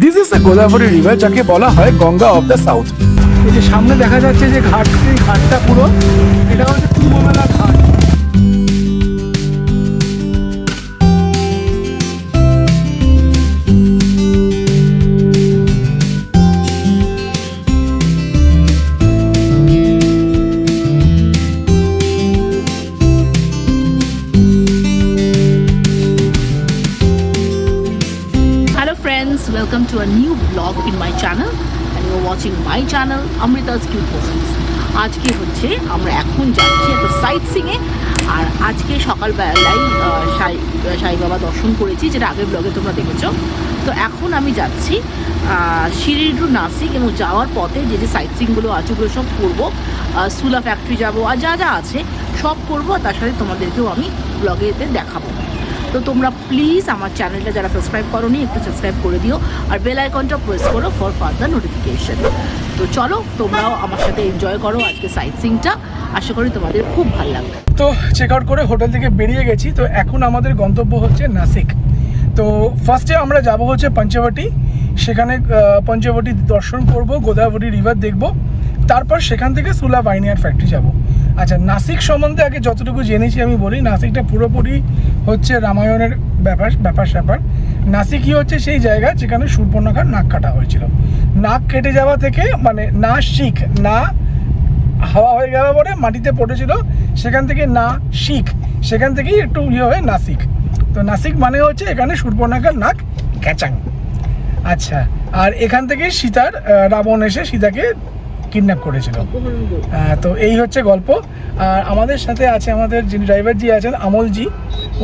This is a Godavari river যাকে বলা হয় গঙ্গা অফ দ্য সাউথ এই যে সামনে দেখা যাচ্ছে যে ঘাট ঘাটটা পুরো, এটা হচ্ছে কুম্ভমেলা ঘাট। A new vlog in my channel and you're watching my channel, Amrita's Cute Moments. আজকে হচ্ছে আমরা এখন যাচ্ছি একটা সাইট সিংয়ে আর আজকে সকালবেলায় সাই সাই বাবা দর্শন করেছি, যেটা আগের ব্লগে তোমরা দেখেছ। তো এখন আমি যাচ্ছি শিরিডি নাসিক এবং যাওয়ার পথে যে যে সাইট সিংগুলো আছে, ওগুলো সব করব। সুলা ফ্যাক্টরি যাব, আর যা যা আছে সব করব, আর তার সাথে তোমাদেরকেও আমি ব্লগেতে দেখাবো। তো তোমরা প্লিজ আমার চ্যানেলটা যারা সাবস্ক্রাইব করোনি, একটু সাবস্ক্রাইব করে দিও আর বেল আইকনটা প্রেস করো ফর ফার্দার নোটিফিকেশন তো চলো, তোমরাও আমার সাথে এনজয় করো আজকে সাইট সিংটা আশা করি তোমাদের খুব ভালো লাগবে। তো চেক আউট করে হোটেল থেকে বেরিয়ে গেছি, তো এখন আমাদের গন্তব্য হচ্ছে নাসিক। তো ফার্স্টে আমরা যাব হচ্ছে পঞ্চবটি। সেখানে পঞ্চবটি দর্শন করব, গোদাবরী রিভার দেখব। তারপর সেখান থেকে সুলা বাইনিয়ার ফ্যাক্টরি যাব। আচ্ছা নাসিক সম্বন্ধে আগে যতটুকু জেনেছি আমি বলি, নাসিকটা পুরোপুরি হচ্ছে রামায়ণের ব্যাপার ব্যাপার, স্যাপার। নাসিকই হচ্ছে সেই জায়গা যেখানে সুর্পর্ণখার নাক কাটা হয়েছিল। নাক কেটে যাওয়া থেকে মানে না শিখ, না হাওয়া হয়ে যাওয়ার পরে মাটিতে পড়েছিল, সেখান থেকে না শিখ, সেখান থেকেই একটু ইয়ে হয়ে নাসিক। তো নাসিক মানে হচ্ছে এখানে সুর্পর্ণাকার নাক ক্যাচাং। আচ্ছা আর এখান থেকে সীতার রাবণ এসে সীতাকে কিডন্যাপ করেছিল আহ, তো এই হচ্ছে গল্প আর আমাদের সাথে আছে আমাদের যিনি ড্রাইভার জি আছেন আমলজি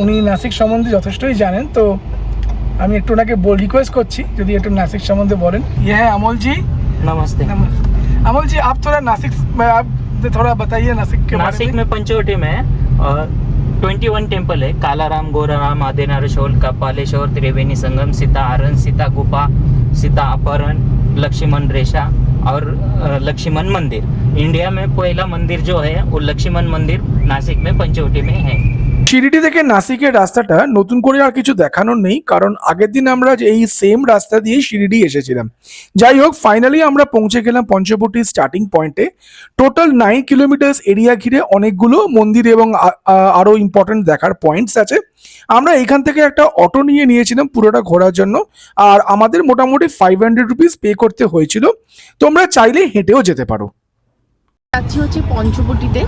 উনি নাসিক সম্বন্ধে যথেষ্টই জানেন তো আমি একটু ওনাকে বল রিকোয়েস্ট করছি যদি একটু নাসিক সম্বন্ধে বলেন ইয়ে হ্যাঁ আমলজি नमस्ते अमोल जी आप थोड़ा नासिक में आप थोड़ा बताइए नासिक के बारे नासिक में में पंचवटी में ट्वेंटी वन टेम्पल है कालाराम गोराराम आदिनाथ शोल कपालेश्वर त्रिवेणी संगम सीता हरण सीता गुफा सीता अपहरण लक्ष्मण रेशा और लक्ष्मण मंदिर। इंडिया में पहला मंदिर जो है, वो लक्ष्मण मंदिर नासिक में पंचवटी में है। শিরিডি থেকে নাসিকের রাস্তাটা নতুন করে আর কিছু দেখানোর নেই, কারণ আগের দিন আমরা এই সেম রাস্তা দিয়ে শিরিডি এসেছিলাম। যাই হোক ফাইনালি আমরা পৌঁছে গেলাম পঞ্চবটি স্টার্টিং পয়েন্টে টোটাল নাইন কিলোমিটার্স এরিয়া ঘিরে অনেকগুলো মন্দির এবং আ- আ- আরও ইম্পর্টেন্ট দেখার পয়েন্টস আছে। আমরা এখান থেকে একটা অটো নিয়ে নিয়েছিলাম পুরোটা ঘোরার জন্য, আর আমাদের মোটামুটি ফাইভ হান্ড্রেড রুপিস পে করতে হয়েছিল। তোমরা চাইলে হেঁটেও যেতে পারো। যাচ্ছি হচ্ছে পঞ্চবটিতে।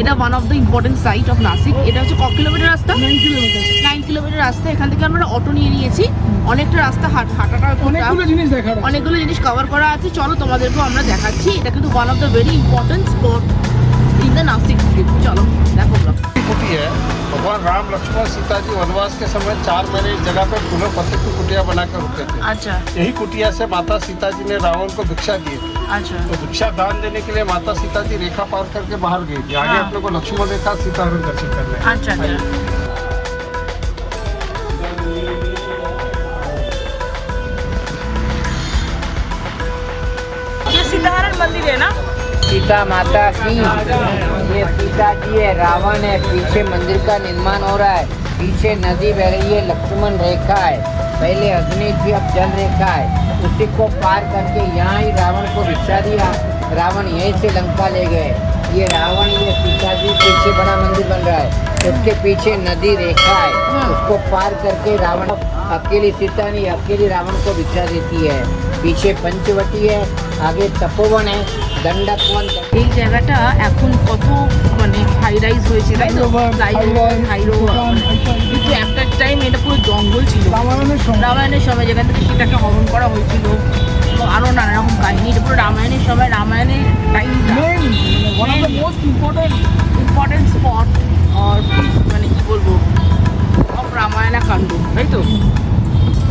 এটা one of the important site of Nashik এটা হচ্ছে ক কিলোমিটার রাস্তা নাইন কিলোমিটার নাইন কিলোমিটার রাস্তা এখান থেকে আমরা অটো নিয়ে নিয়েছি অনেকটা রাস্তা হাট হাঁটাটা একটু tough। জিনিস দেখার অনেকগুলো জিনিস কভার করা আছে চলো তোমাদেরকেও আমরা দেখাচ্ছি এটা কিন্তু one of the very important spot in the Nashik trip চলো দেখো vlog। कुटी है भगवान राम लक्ष्मण सीता जी वनवास के समय चार महीने इस जगह पे फूलों पत्ते की कुटिया बनाकर रुके थे আচ্ছা यही कुटिया से माता सीता जी ने रावण को भिक्षा दी थी अच्छा। तो भिक्षा दान देने के लिए माता सीता जी रेखा पार करके बाहर गई थी। आगे हाँ। आप लोग को लक्ष्मण रेखा सीता दर्शन करने अच्छा, अच्छा। मंदिर है सीता माता की। ये सीता जी है रावण है। पीछे मंदिर का निर्माण हो रहा है। पीछे नदी बह रही है लक्ष्मण रेखा है। पहले अग्नि थी अब जल रेखा है। उसी को पार करके यहाँ ही रावण को भिक्षा दिया रावण यहीं से लंका ले गए ये रावण ये सीता जी पीछे बड़ा मंदिर बन रहा है उसके पीछे नदी रेखा है उसको पार करके रावण अकेली सीता नहीं अकेली रावण को भिक्षा देती है पीछे पंचवटी है आगे तपोवन है दंडक वन এই জায়গাটা এখন কত মানে হাই রাইজ হয়েছে তাই তো ফ্লাইওভার হাইরোভার কিন্তু একটা টাইম এটা পুরো জঙ্গল ছিল রামায়ণের সময় রামায়ণের সময় যেখান থেকে সীতাকে হরণ করা হয়েছিল এবং আরও নানা রকম কাহিনী এটা পুরো রামায়ণের সময় রামায়ণের টাইমটা one of the most important important spot আর মানে কি বলবো অফ রামায়ণা কাণ্ড তাই তো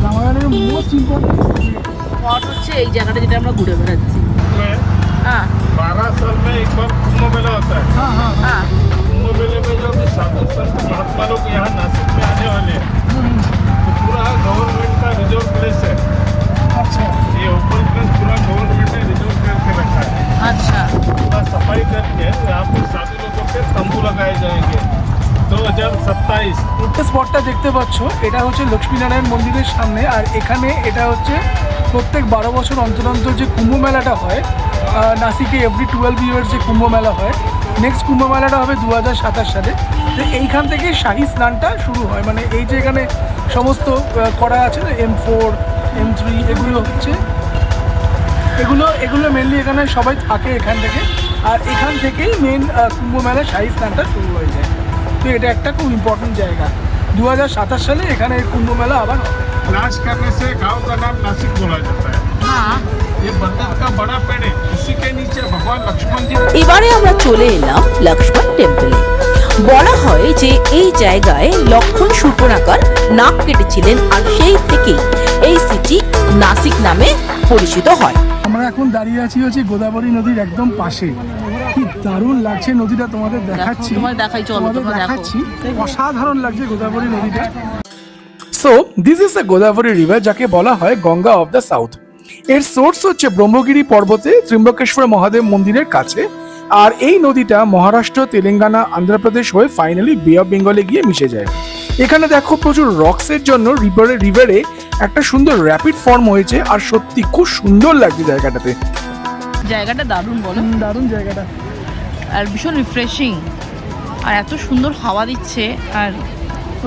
রামায়ণের মোস্ট ইম্পর্টেন্ট স্পট হচ্ছে এই জায়গাটা যেটা আমরা ঘুরে বেড়াচ্ছি হ্যাঁ बारह साल में एक बार कुंभ मेला होता है হ্যাঁ হ্যাঁ হ্যাঁ कुंभ मेले में जो भी साधु संत महात्मा लोग यहाँ नासिक में आने वाले हैं तो पूरा गवर्नमेंट का रिजर्व प्लेस है আচ্ছা ये ओपन प्लेस पूरा गवर्नमेंट ने रिजर्व करके रखा है আচ্ছা पूरा सफाई करके यहाँ पर साधु लोगों के तंबू लगाए जाएंगे 2027 যে স্পটটা দেখতে পাচ্ছ এটা হচ্ছে লক্ষ্মীনারায়ণ মন্দিরের সামনে আর এখানে এটা হচ্ছে প্রত্যেক বারো বছর অন্তর অন্তর যে কুম্ভ মেলাটা হয় আহ, নাসিকে এভরি টুয়েলভ ইয়ার্স যে কুম্ভ মেলা হয় নেক্সট কুম্ভ মেলাটা হবে দু হাজার সাতাশ সালে তো এইখান থেকে শাহী স্নানটা শুরু হয় মানে এই যে এখানে সমস্ত আহ, করা আছে এম ফোর এম থ্রি এগুলো হচ্ছে এগুলো এগুলো মেনলি এখানে সবাই থাকে এখান থেকে আর এখান থেকেই মেন কুম্ভ মেলা শাহী স্নানটা শুরু হয়ে যায় তো এটা একটা খুব ইম্পর্টেন্ট জায়গা দু হাজার সাতাশ সালে এখানে কুম্ভ মেলা আবার হবে। नाश करने से गांव का नाम नासिक बोला जाता है হ্যাঁ ये बंदर का बड़ा पेड़ है उसी के नीचे भगवान लक्ष्मण जी এবারে আমরা চলে এলাম লক্ষ্মণ টেম্পলে বলা হয় যে এই জায়গায় লক্ষণ সূর্পনাকার নাক কেটেছিলেন আর সেই থেকেই এই সিটি নাসিক নামে পরিচিত হয়। আমরা এখন দাঁড়িয়ে আছি হচ্ছে গোদাবরী নদীর একদম পাশে। কি দারুণ লাগছে নদীটা তোমাদের দেখাচ্ছি। দেখাই, চলো। দেখাচ্ছি। অসাধারণ লাগছে গোদাবরী নদীটা। So this is the Godavari river যাকে বলা হয় গঙ্গা অফ দ্য সাউথ এর সোর্স হচ্ছে ব্রহ্মগিরি পর্বতে ত্রিম্বকেশ্বর মহাদেব মন্দিরের কাছে। আর এই নদীটা মহারাষ্ট্র তেলেঙ্গানা অন্ধ্রপ্রদেশ হয়ে ফাইনালি বে অফ বেঙ্গলে গিয়ে মিশে যায়। এখানে দেখো প্রচুর রক্সের জন্য রিভারে রিভারে একটা সুন্দর র্যাপিড ফর্ম হয়েছে আর সত্যি খুব সুন্দর লাগছে জায়গাটাতে। জায়গাটা দারুণ বলো। দারুণ জায়গাটা। আর ভীষণ রিফ্রেশিং আর এত সুন্দর হাওয়া দিচ্ছে আর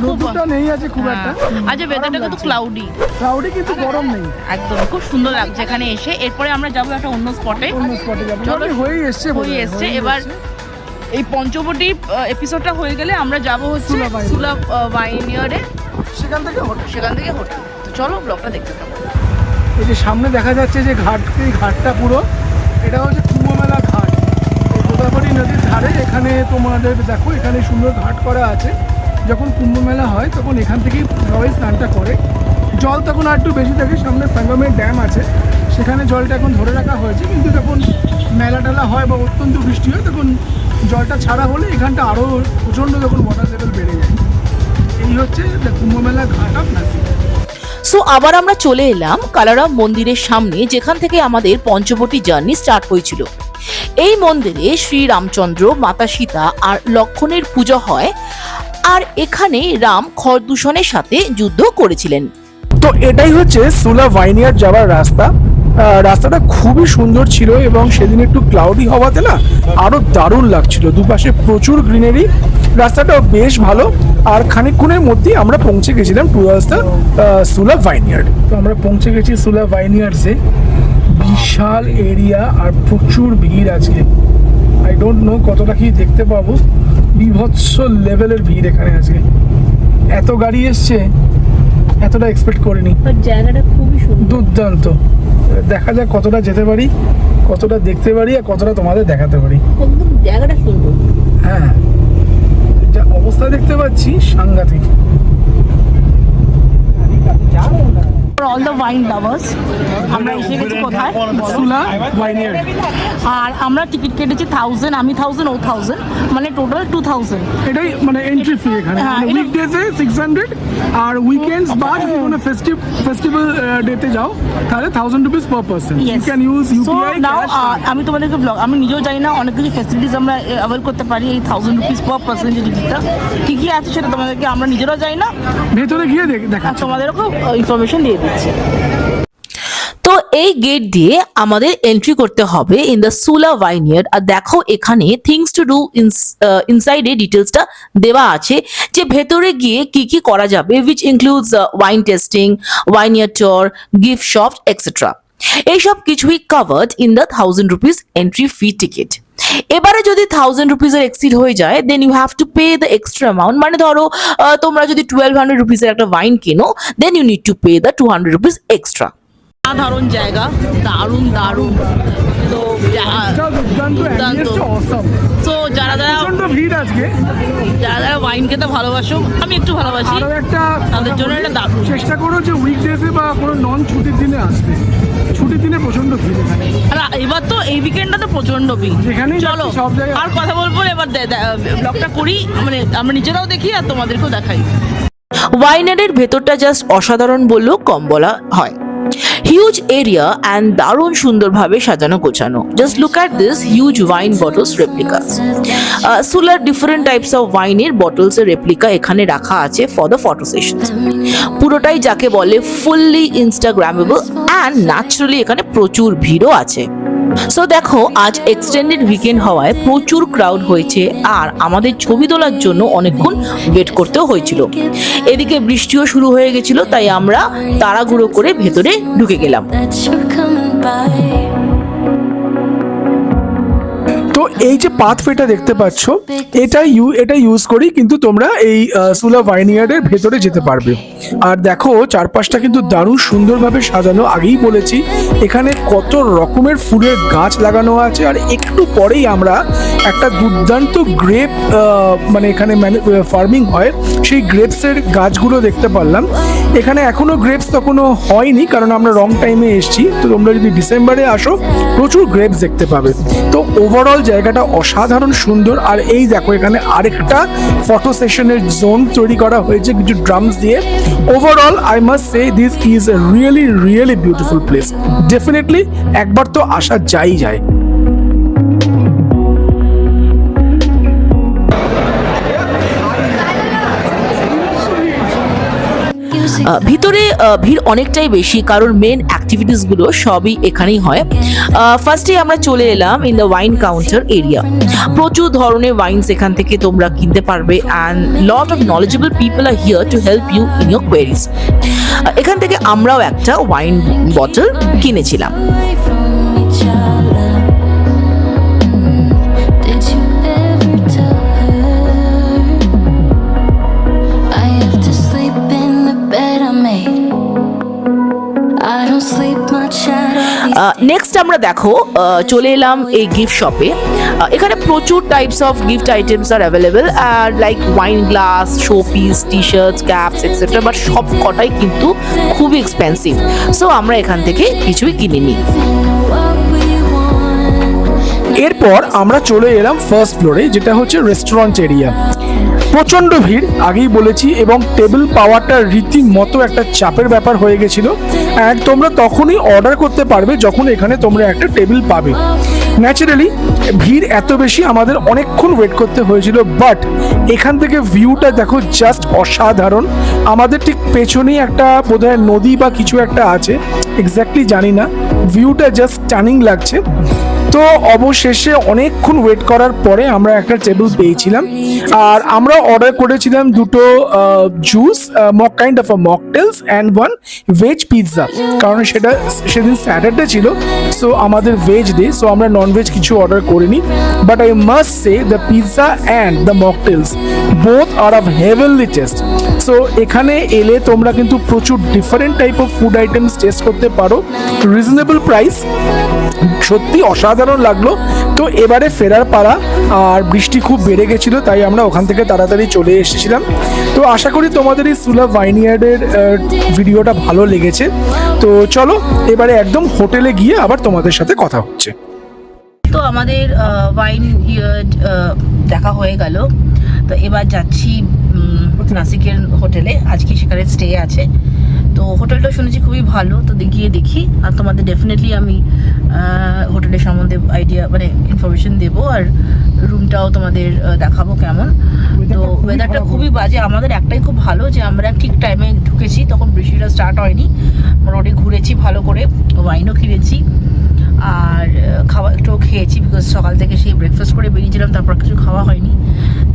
রোদটা নেই আছে খুব একটা। আজ ওয়েদারটা কিন্তু ক্লাউডি ক্লাউডে কিন্তু গরম নেই। একদম খুব সুন্দর লাগছে এখানে এসে। এরপরে আমরা যাব একটা অন্য স্পটে অন্য স্পটে যাব। হয়েই এসছে হয়ে এসছে। এবার। এই পঞ্চবটি এপিসোডটা হয়ে গেলে আমরা যাব হচ্ছে সুলা বাইনিয়ার। সেখান থেকে হোটেল। সেখান থেকে হোটেল। তো চলো ব্লগটা দেখতে থাকো। এই যে সামনে দেখা যাচ্ছে যে ঘাট এই ঘাটটা পুরো এটা হচ্ছে কুম্ভমেলা ঘাট। এই গোদাবরী নদীর ধারে এখানে তোমাদের দেখো এখানে সুন্দর ঘাট করা আছে। যখন কুম্ভ মেলা হয় তখন এখান থেকেই সবাই স্নানটা করে। জল তখন আর একটু বেশি থাকে সামনে সঙ্গমের ড্যাম আছে। সেখানে জলটা এখন ধরে রাখা হয়েছে কিন্তু যখন মেলা টেলা হয় বা অত্যন্ত বৃষ্টি হয় তখন জলটা ছাড়া হলে এখানটা আরও প্রচণ্ড যখন ওয়াটার লেভেল বেড়ে যায়। এই হচ্ছে কুম্ভ মেলা ঘাট অফ নাসিক। সো আবার আমরা চলে এলাম কালারাম মন্দিরের সামনে যেখান থেকে আমাদের পঞ্চবটি জার্নি স্টার্ট হয়েছিল। এই মন্দিরে শ্রী রামচন্দ্র মাতা সীতা আর লক্ষণের পুজো হয় আর এখানে রাম খরদূষণের সাথে যুদ্ধ করেছিলেন। তো এটাই হচ্ছে সুলা ভাইনিয়ার যাওয়ার রাস্তা। রাস্তাটা খুবই সুন্দর ছিল এবং সেদিন একটু ক্লাউডি হওয়াতে না আরও দারুণ লাগছিল। দুপাশে প্রচুর গ্রিনারি রাস্তাটাও বেশ ভালো। আর খানিকক্ষণের মধ্যেই আমরা পৌঁছে গেছিলাম টুয়ার্স দ্য সুলা ভাইনিয়ার্ড তো আমরা পৌঁছে গেছি সুলা ভাইনিয়ার্ডসে বিশাল এরিয়া আর প্রচুর ভিড় আজকে। আই ডোন্ট নো কতটা কি দেখতে পাবো। বিভৎস লেভেলের ভিড় এখানে আজকে। এত গাড়ি এসছে এতটা এক্সপেক্ট করিনি। জায়গাটা খুবই সুন্দর। দুর্দান্ত। দেখা যাক কতটা যেতে পারি কতটা দেখতে পারি আর কতটা তোমাদের দেখাতে পারি। একদম জায়গাটা সুন্দর। হ্যাঁ যা অবস্থা দেখতে পাচ্ছি সাংঘাতিক। দ্য ওয়াইন লাভার্স আমরা এসে গেছি কোথায়? সুলা আর আমরা টিকিট কেটেছি থাউজেন্ড আমি থাউজেন্ড ও থাউজেন্ড মানে টোটাল টু থাউজেন্ড এটাই মানে এন্ট্রি ফি এখানে। হ্যাঁ, উইকডেজে সিক্স হান্ড্রেড আর উইকেন্ডস বা যদি কোনো ফেস্টিভ ফেস্টিভ্যাল ডেতে যাও তাহলে thousand rupees per person you can use UPI আমি তোমাদেরকে ব্লগ আমি নিজেও জানি না অনেক কিছু ফেসিলিটিস আমরা অ্যাভেল করতে পারি এই থাউজেন্ড রুপিস পার পার্সেন্ট যে টিকিটটা কী কী আছে সেটা তোমাদেরকে আমরা নিজেরাও জানি না। ভেতরে গিয়ে দেখ- দেখাচ্ছি। তোমাদেরকেও ইনফরমেশন দিয়ে দিচ্ছি। তো এই গেট দিয়ে আমাদের এন্ট্রি করতে হবে ইন দ্য সুলা ভাইনিয়ার আর দেখো এখানে থিংস টু ডু ইনসাইডে ডিটেলসটা দেওয়া আছে যে ভেতরে গিয়ে কি কি করা যাবে which includes wine tasting winery tour gift shop etcetera এইসব কিছুই covered in the thousand rupees entry fee ticket এবারে যদি থাউজেন্ড রুপিসের এক্সিড হয়ে যায় then you have to pay the extra amount মানে ধরো তোমরা যদি টুয়েলভ হান্ড্রেড রুপিসের একটা ওয়াইন কেনো then you need to pay the two hundred rupees extra সাধারণ জায়গা, দারুণ দারুণ। তো। তো যারা যারা প্রচণ্ড ভিড় আজকে। যারা যারা ওয়াইন খেতে ভালোবাসো আমি একটু ভালোবাসি। আরও একটা তাদের জন্য এটা দারুণ। চেষ্টা করো যে উইকডেজে বা কোনো নন ছুটির দিনে আসতে। ছুটির দিনে প্রচণ্ড ভিড় এখানে। আর এবার তো এই উইকেন্ডটা তো প্রচণ্ড ভিড়। যেখানেই চলো সব জায়গায়- আর কথা বলব না, এবার ব্লগটা করি। মানে আমরা নিজেরাও দেখি আর তোমাদেরকেও দেখাই। ওয়াইনারের ভেতরটা জাস্ট অসাধারণ বললেও কম বলা হয়। হিউজ এরিয়া অ্যান্ড দারুণ সুন্দরভাবে সাজানো গোছানো। Just look at this huge wine bottles replica solar different types of ওয়াইনের বটলসের রেপ্লিকা এখানে রাখা আছে ফর দ্য ফটো সেশন পুরোটাই যাকে বলে ফুললি ইনস্টাগ্রামেবল অ্যান্ড ন্যাচারালি এখানে প্রচুর ভিড়ও আছে। সো দেখো, আজ এক্সটেন্ডেড উইকেন্ড হওয়ায় প্রচুর ক্রাউড হয়েছে আর আমাদের ছবি তোলার জন্য অনেকক্ষণ ওয়েট করতেও হয়েছিল। এদিকে বৃষ্টিও শুরু হয়ে গেছিল, তাই আমরা তাড়াগুড়ো করে ভেতরে ঢুকে গেলাম। এই যে পাথওয়েটা দেখতে পাচ্ছ, এটা ইউ, এটা ইউজ করি, কিন্তু তোমরা এই সুলা ভাইনিয়ার্ডের ভেতরে যেতে পারবে। আর দেখো, চারপাশটা কিন্তু দারুণ সুন্দরভাবে সাজানো, আগেই বলেছি, এখানে কত রকমের ফুলের গাছ লাগানো আছে, আর একটু পরেই আমরা একটা দুর্দান্ত গ্রেপ মানে এখানে ফার্মিং হয়, সেই গ্রেপসের গাছগুলো দেখতে পারলাম। এখানে এখনও গ্রেপস তখনও হয়নি, কারণ আমরা রং টাইমে এসেছি, তো তোমরা যদি ডিসেম্বরে আসো, প্রচুর গ্রেপস দেখতে পাবে। তো ওভারঅল জায়গাটা অসাধারণ সুন্দর। আর এই দেখো, এখানে আরেকটা ফটো সেশনের জোন তৈরি করা হয়েছে কিছু ড্রামস দিয়ে। Overall I must say this is a really really beautiful place definitely একবার তো আসা যাই যায়। ভিতরে ভিড় অনেকটাই বেশি, কারণ মেন অ্যাক্টিভিটিসগুলো সবই এখানেই হয়। ফার্স্টে আমরা চলে এলাম in the wine counter area প্রচুর ধরনের ওয়াইনস এখান থেকে তোমরা কিনতে পারবে and lot of knowledgeable people are here to help you in your queries এখান থেকে আমরাও একটা ওয়াইন বটল কিনেছিলাম। নেক্সট আমরা দেখো চলে এলাম এই গিফট শপে এখানে প্রচুর types of gift items are available R like wine glass show piece T shirts caps etcetera but সব কটাই কিন্তু খুবই এক্সপেন্সিভ সো আমরা এখান থেকে কিছুই কিনে নিই. এরপর আমরা চলে এলাম ফার্স্ট ফ্লোরে যেটা হচ্ছে রেস্টুরেন্ট এরিয়া প্রচণ্ড ভিড়, আগেই বলেছি, এবং টেবিল পাওয়াটা রীতিমতো একটা চাপের ব্যাপার হয়ে গেছিল। অ্যান্ড তোমরা তখনই অর্ডার করতে পারবে যখন এখানে তোমরা একটা টেবিল পাবে। ন্যাচারালি ভিড় এত বেশি আমাদের অনেকক্ষণ ওয়েট করতে হয়েছিল বাট এখান থেকে ভিউটা দেখো জাস্ট অসাধারণ। আমাদের ঠিক পেছনেই একটা বোধহয় নদী বা কিছু একটা আছে এক্স্যাক্টলি জানি না। ভিউটা জাস্ট টানিং লাগছে। তো অবশেষে অনেকক্ষণ ওয়েট করার পরে আমরা একটা টেবিল পেয়েছিলাম। আর আমরা অর্ডার করেছিলাম দুটো juice mock kind of a mocktails and one veg pizza কারণ সেটা সেদিন স্যাটারডে ছিল সো আমাদের ভেজ ডে সো আমরা নন ভেজ কিছু অর্ডার করিনি। But I must say the pizza and the mocktails both are of heavenly taste so এখানে এলে তোমরা কিন্তু প্রচুর different type of food items taste করতে পারো। রিজনেবল প্রাইস সত্যি অসাধারণ লাগল। তো এবারে ফেরার পাড়া আর বৃষ্টি খুব বেড়ে গেছিল, তাই আমরা ওখান থেকে তাড়াতাড়ি চলে এসেছিলাম। তো আশা করি তোমাদের এই সুলা ভাইনিয়ার্ডের ভিডিওটা ভালো লেগেছে। তো চলো, এবারে একদম হোটেলে গিয়ে আবার তোমাদের সাথে কথা হচ্ছে। তো আমাদের ওয়াইন দেখা হয়ে গেল। তো এবার যাচ্ছি নাসিকের হোটেলে। আজকে সেখানে স্টে আছে। তো হোটেলটা শুনেছি খুবই ভালো। তো গিয়ে দেখি। আর তোমাদের ডেফিনেটলি আমি হোটেলের সম্বন্ধে আইডিয়া মানে ইনফরমেশন দেবো। আর রুমটাও তোমাদের দেখাবো কেমন। তো ওয়েদারটা খুবই বাজে। আমাদের একটাই খুব ভালো যে আমরা ঠিক টাইমে ঢুকেছি। তখন বৃষ্টিটা স্টার্ট হয়নি। মোটামুটি ঘুরেছি ভালো করে। ওয়াইনও কিনেছি। আর খাওয়া একটু খেয়েছি বিকজ সকাল থেকে সেই ব্রেকফাস্ট করে বেরিয়েছিলাম, তারপর কিছু খাওয়া হয়নি।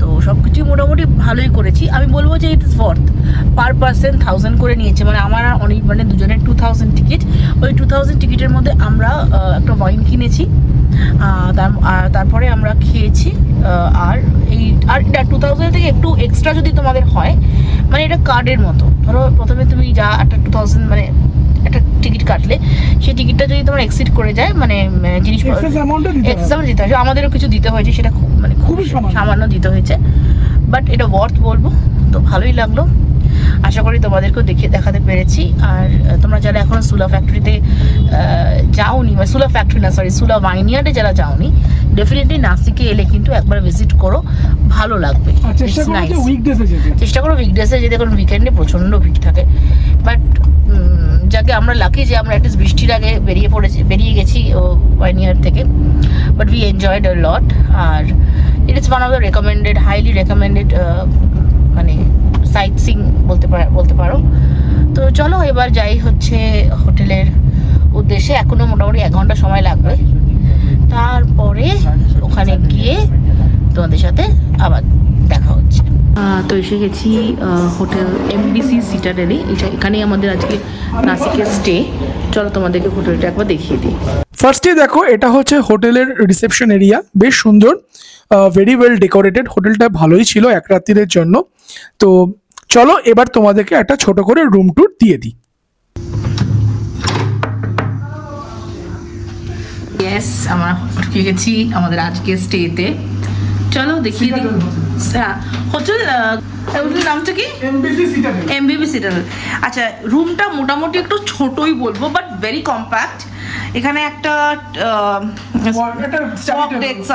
তো সব কিছুই মোটামুটি ভালোই করেছি। আমি বলব যে it is worth per person thousand করে নিয়েছে। মানে আমার অনেক মানে দুজনের টু থাউজেন্ড টিকিট ওই টু থাউজেন্ড টিকিটের মধ্যে আমরা একটা ওয়াইন কিনেছি। তারপরে আমরা খেয়েছি আর এই, আর এটা টু থাউজেন্ড থেকে একটু এক্সট্রা যদি তোমাদের হয় মানে এটা কার্ডের মতো। ধরো প্রথমে তুমি যা একটা টু থাউজেন্ড মানে টিকিট কাটলে সেই টিকিটটা যদি তোমার এক্সিট করে যায় মানে উম, জিনিস Excess দিতে হবে। এক্সাম দিতে হয়েছে আমাদেরও কিছু দিতে হয়েছে সেটা খুব মানে খুবই সামান্য। দিতে হয়েছে। বাট এটা ওয়ার্থ বলব। তো ভালোই লাগল। আশা করি তোমাদেরকেও দেখে দেখাতে পেরেছি। আর তোমরা যারা এখন সুলা ফ্যাক্টরিতে যাওনি মানে সুলা ফ্যাক্টরি না সরি সুলা ভাইনিয়ার্ডে যারা যাওনি ডেফিনেটলি নাসিকে এলে কিন্তু একবার ভিজিট করো। ভালো লাগবে। আর চেষ্টা It's করো উইকডেসে যেতে। চেষ্টা করো উইকডেসে যেতে কারণ উইকেন্ডে প্রচণ্ড ভিড় থাকে। বাট যাকে আমরা লাকি যে আমরা অ্যাটলিস্ট বৃষ্টির আগে বেরিয়ে পড়েছি, বেরিয়ে গেছি ও ওয়ান ইয়ার থেকে। But we enjoyed a lot R it is one of the recommended highly recommended মানে সাইট সিং বলতে পার বলতে পারো। তো চলো এবার যাই হচ্ছে হোটেলের উদ্দেশ্যে। এখনও মোটামুটি এক ঘণ্টা সময় লাগবে। তারপরে ওখানে গিয়ে তোমাদের সাথে আবার দেখা হচ্ছে। তো এসে গেছি হোটেল এমবিসি সিটাডেলে এটা এখানেই আমাদের আজকে নাসিকের স্টে চলো তোমাদেরকে হোটেলটা একবার দেখিয়ে দিই। ফার্স্টে দেখো এটা হচ্ছে হোটেলের রিসেপশন এরিয়া বেশ সুন্দর। ভেরি ওয়েল ডেকোরেটেড হোটেলটা ভালোই ছিল এক রাত্রির জন্য। তো চলো এবার তোমাদেরকে একটা ছোট করে রুম ট্যুর দিয়ে দিই। ইয়েস আমরা ঢুকে গেছি আমাদের আজকে স্টেতে চলো দেখিয়ে দিই। হ্যাঁ হোটেল হোটেলের নামটা কি? সিটাডেল। এমবিবি সিটার আচ্ছা রুমটা মোটামুটি একটু ছোটই বলব বাট ভেরি কম্প্যাক্ট এখানে একটা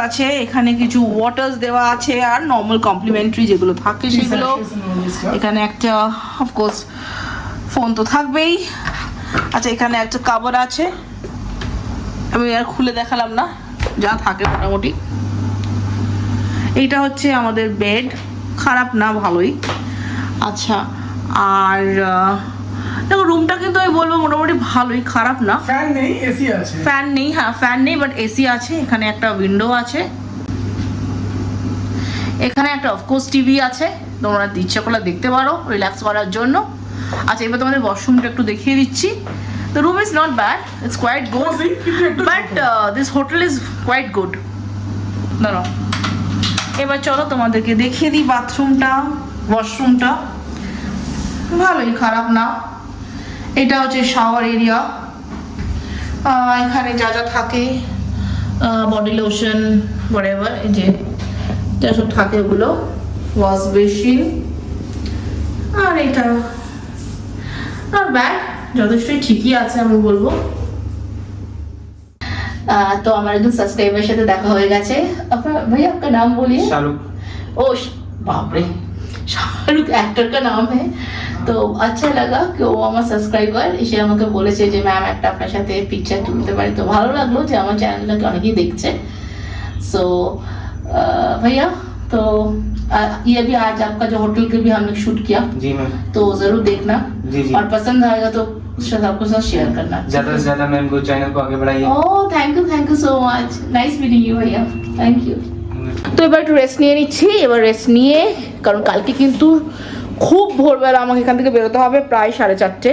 আছে এখানে কিছু ওয়াটার্স দেওয়া আছে আর নর্মাল কমপ্লিমেন্টারি যেগুলো থাকে সেগুলো। এখানে একটা অফকোর্স ফোন তো থাকবেই। আচ্ছা এখানে একটা কাভার আছে। আমি আর খুলে দেখালাম না যা থাকে মোটামুটি। এইটা হচ্ছে আমাদের বেড খারাপ না ভালোই। আচ্ছা আর দেখো রুমটা কিন্তু আমি বলব মোটামুটি ভালোই খারাপ না। ফ্যান নেই এসি আছে। ফ্যান নেই হ্যাঁ ফ্যান নেই বাট এসি আছে এখানে একটা উইন্ডো আছে। এখানে একটা অফকোর্স টিভি আছে তোমরা ইচ্ছা করলে দেখতে পারো রিল্যাক্স করার জন্য। আচ্ছা এবার তোমাদের ওয়াশরুমটা একটু দেখিয়ে দিচ্ছি। The room is not bad it's quite good but this hotel is quite good দাঁড়াও। এবার চলো তোমাদেরকে দেখিয়ে দিই বাথরুমটা ওয়াশরুমটা ভালোই খারাপ না। এটা হচ্ছে শাওয়ার এরিয়া এখানে যা যা থাকে বডি লোশন whatever, এই যে যা সব থাকে ওগুলো ওয়াশ বেসিন আর এটা, আর ব্যাড যথেষ্টই ঠিকই আছে আমি বলব। तो আমার একজন সাবস্ক্রাইবার সাথে দেখা হয়ে গেছে আপনার ভাইয়া আপনার নাম বলিए শাহরুখ ओ বাপরে শাহরুখ অ্যাক্টর কা নাম হ্যাঁ তো আচ্ছা লাগা কি ও আমার সাবস্ক্রাইবার এসে আমাকে বলেছে যে ম্যাম একটা আপনার সাথে পিকচার তুলতে পারি তো ভালো লাগলো যে আমার চ্যানেলটাকে অনেকেই দেখছে সো भैया तो ये अभी आज आपका जो होटल के भी हमने शूट किया जी मैम तो ज़रूर देखना जी जी और पसंद आएगा तो उसके साथ आपके साथ शेयर करना ज्यादा से ज्यादा मैम को चैनल को आगे बढ़ाइए oh thank you thank you so much nice meeting you भैया थैंक यू তো এবার একটু রেস্ট নিয়ে নিচ্ছি এবার রেস্ট নিয়ে কারণ কালকে কিন্তু খুব ভোরবেলা আমাকে এখান থেকে বেরোতে হবে প্রায় সাড়ে চারটে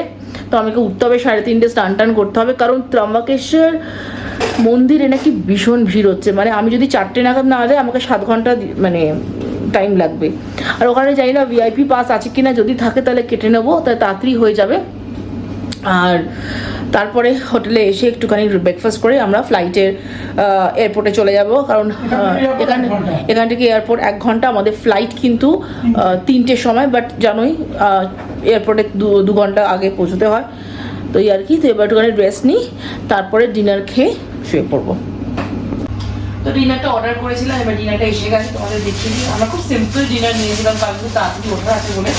তো আমাকে উঠতে হবে সাড়ে তিনটে স্নান টান করতে হবে কারণ ত্রম্বকেশ্বর মন্দিরে নাকি ভীষণ ভিড় হচ্ছে মানে আমি যদি চারটে নাগাদ না যাই আমাকে সাত ঘন্টা দি- মানে টাইম লাগবে আর ওখানে জানি না ভিআইপি পাস আছে কি না যদি থাকে তাহলে কেটে নেবো তাহলে তাড়াতাড়ি হয়ে যাবে আর তারপরে হোটেলে এসে একটুখানি ব্রেকফাস্ট করে আমরা ফ্লাইটের এয়ারপোর্টে চলে যাব। কারণ এখান থেকে এখানে থেকে এয়ারপোর্ট এক ঘণ্টা। আমাদের ফ্লাইট কিন্তু তিনটের সময় বাট জানোই এয়ারপোর্টে দু দু ঘণ্টা আগে পৌঁছতে হয়। তো এই আর কি তো এবার একটুখানি রেস্ট নিই। তারপরে ডিনার খেয়ে শুয়ে পড়ব। তো ডিনারটা অর্ডার করেছিলাম এবার ডিনারটা এসে গেছে তোমাদের দেখিয়ে দিই। আমরা খুব সিম্পল ডিনার নিয়েছিলাম কারণ তাড়াতাড়ি ওঠা আছে বলে।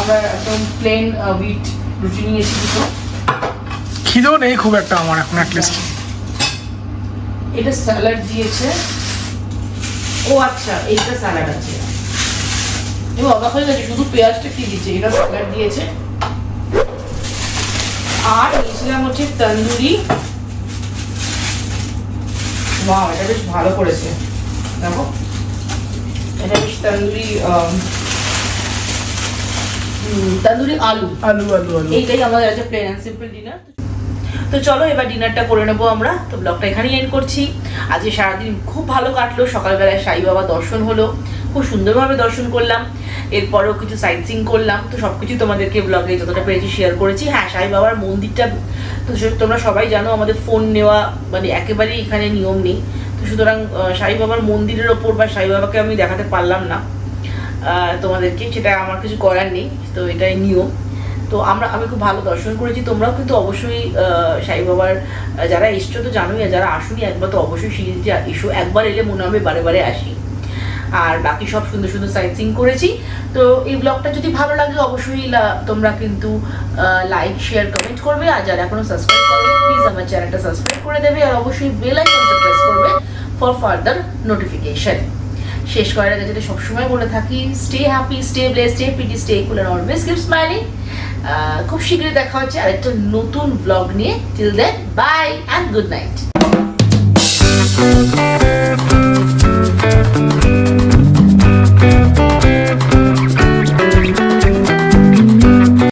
আমরা একদম প্লেন উইট রুটি নিয়েছি দুটো খিদেও নেই খুব একটা আমার এখন অ্যাটলিস্ট এটা স্যালাড দিয়েছে। ও আচ্ছা এইটা স্যালাড আছে। এবার অবাক হয়ে গেছে শুধু পেঁয়াজটা কি দিয়েছে এটা স্যালাড দিয়েছে। আর নিয়েছিলাম হচ্ছে তন্দুরি। ওয়াও এটা বেশ ভালো করেছে। দেখো। এটা বেশ তন্দুরি তন্দুরি আলু। আলু আলু আলু। এইটাই আমাদের আছে প্লেন অ্যান্ড সিম্পল ডিনার তো চলো এবার ডিনারটা করে নেব আমরা। তো ব্লগটা এখানেই এন্ড করছি। আজকে সারাদিন খুব ভালো কাটলো। সকালবেলায় সাই বাবা দর্শন হলো। খুব সুন্দরভাবে দর্শন করলাম। এরপরেও কিছু সাইট সিং করলাম। তো সব কিছু তোমাদেরকে ব্লগে যতটা পেরেছি শেয়ার করেছি। হ্যাঁ সাই বাবার মন্দিরটা তো তোমরা সবাই জানো আমাদের ফোন নেওয়া মানে একেবারেই এখানে নিয়ম নেই। তো সুতরাং সাই বাবার মন্দিরের ওপর বা সাই বাবাকে আমি দেখাতে পারলাম না। তোমাদেরকে, সেটা আমার কিছু করার নেই, তো এটাই নিয়ম। তো আমরা, আমি খুব ভালো দর্শন করেছি, তোমরাও কিন্তু অবশ্যই সাই বাবার যারা এসছো, তো জানোই যারা আসুনি একবার, তো অবশ্যই সিঁড়িতে এসো, একবার এলে মনে হবে বারে বারে আসি। আর বাকি সব সুন্দর সুন্দর সাইট সিং করেছি। তো এই ব্লগটা যদি ভালো লাগে, অবশ্যই তোমরা কিন্তু লাইক শেয়ার কমেন্ট করবে। আর যারা এখনও সাবস্ক্রাইব করবে প্লিজ আমার চ্যানেলটা সাবস্ক্রাইব করে দেবে। আর অবশ্যই বেল আইকনটা প্রেস করবে ফর ফার্দার নোটিফিকেশন শেষ করার আগে যেটা সবসময় বলে থাকি stay happy stay blessed stay pretty stay cool and always keep smiling খুব শীঘ্রই দেখা হচ্ছে আরেকটা নতুন ব্লগ নিয়ে। Till then bye and good night